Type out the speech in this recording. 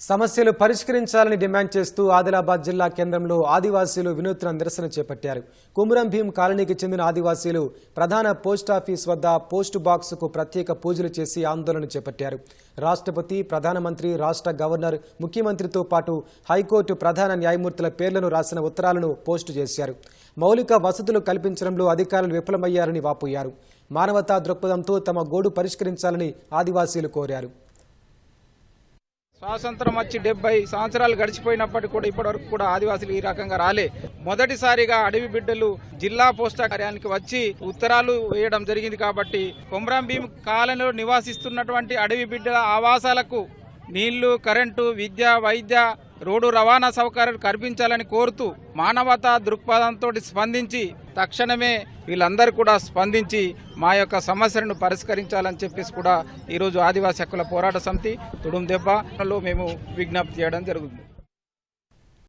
సమస్యలు పరిష్కరించాలని డిమాండ్ చేస్తూ ఆదిలాబాద్ జిల్లా కేంద్రంలో ఆదివాసీలు వినూత్న నిరసన చేపట్టారు. కుమురం భీం కాలనీకి చెందిన ఆదివాసీలు ప్రధాన పోస్టాఫీస్ వద్ద పోస్ట్ బాక్సుకు ప్రత్యేక పూజలు చేసి ఆందోళన చేపట్టారు. రాష్ట్రపతి ప్రధానమంత్రి రాష్ట్ర గవర్నర్ ముఖ్యమంత్రితో పాటు హైకోర్టు ప్రధాన న్యాయమూర్తుల పేర్లను రాసిన ఉత్తరాలను పోస్టు చేశారు. మౌలిక వసతులు కల్పించడంలో అధికారులు విఫలమయ్యారని వాపోయారు. మానవతా దృక్పథంతో తమ గోడు పరిష్కరించాలని ఆదివాసీలు కోరారు. స్వాతంత్రం వచ్చి డెబ్బై సంవత్సరాలు గడిచిపోయినప్పటికీ కూడా ఇప్పటివరకు కూడా ఆదివాసులు ఈ రకంగా రాలే. మొదటిసారిగా అడవి బిడ్డలు జిల్లా పోస్టా కార్యానికి వచ్చి ఉత్తరాలు వేయడం జరిగింది కాబట్టి కొమరం భీం కాలనీలో నివాసిస్తున్నటువంటి అడవి బిడ్డల ఆవాసాలకు నీళ్ళు కరెంటు విద్య వైద్య రోడ్డు రవాణా సౌకర్యం కల్పించాలని కోరుతూ మానవతా దృక్పథంతో స్పందించి తక్షణమే వీళ్ళందరూ కూడా స్పందించి మా యొక్క సమస్యలను పరిష్కరించాలని చెప్పేసి కూడా ఈరోజు ఆదివాసీ హక్కుల పోరాట సమితి తుడుం దెబ్బలో మేము విజ్ఞప్తి చేయడం జరుగుతుంది.